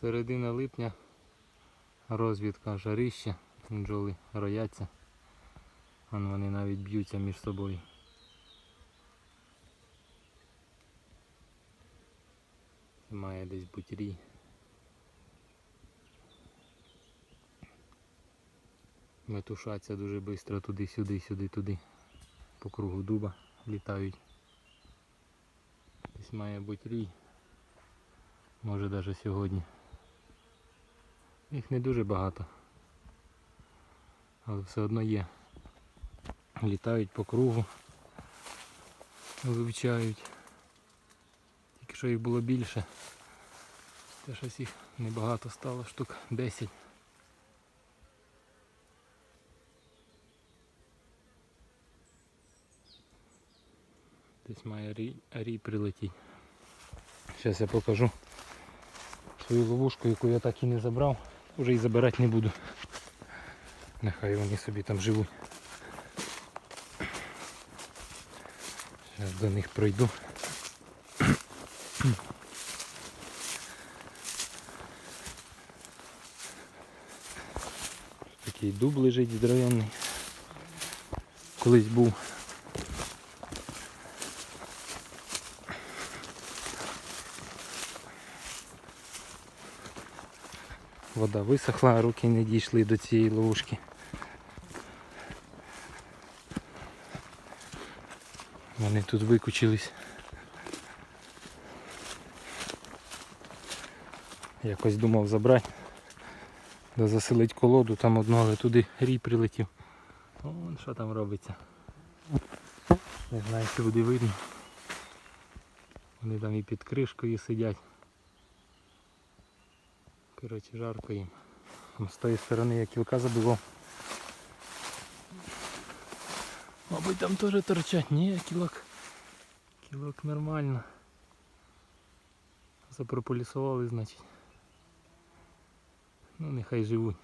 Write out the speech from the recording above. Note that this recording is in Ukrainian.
Середина липня розвідка жарище, бджоли рояться. Вон вони навіть б'ються між собою. Має десь бути рій. Метушаться дуже швидко туди-сюди, сюди-туди. По кругу дуба літають. Десь має бути рій. Може навіть сьогодні. Їх не дуже багато. Але все одно є. Літають по кругу. Вивчають. Тільки що їх було більше. Те щось їх небагато стало, штук 10. Десь має рій, рій прилетіть. Зараз я покажу свою ловушку, яку я так і не забрав. Вже і забирати не буду. Нехай вони собі там живуть. Зараз до них пройду. Такий дуб лежить здоровенний. Колись був. Вода висохла, руки не дійшли до цієї ловушки. Вони тут викучились. Якось думав забрати, да заселить колоду, там одного, туди рій прилетів. Вон що там робиться. Не знаю, чи буде видно. Вони там і під кришкою сидять. Коротше, жарко їм. З тої сторони я кілка забивав. Мабуть там теж торчать. Ні, кілок. Кілок нормально. Запрополісували, значить. Ну нехай живуть.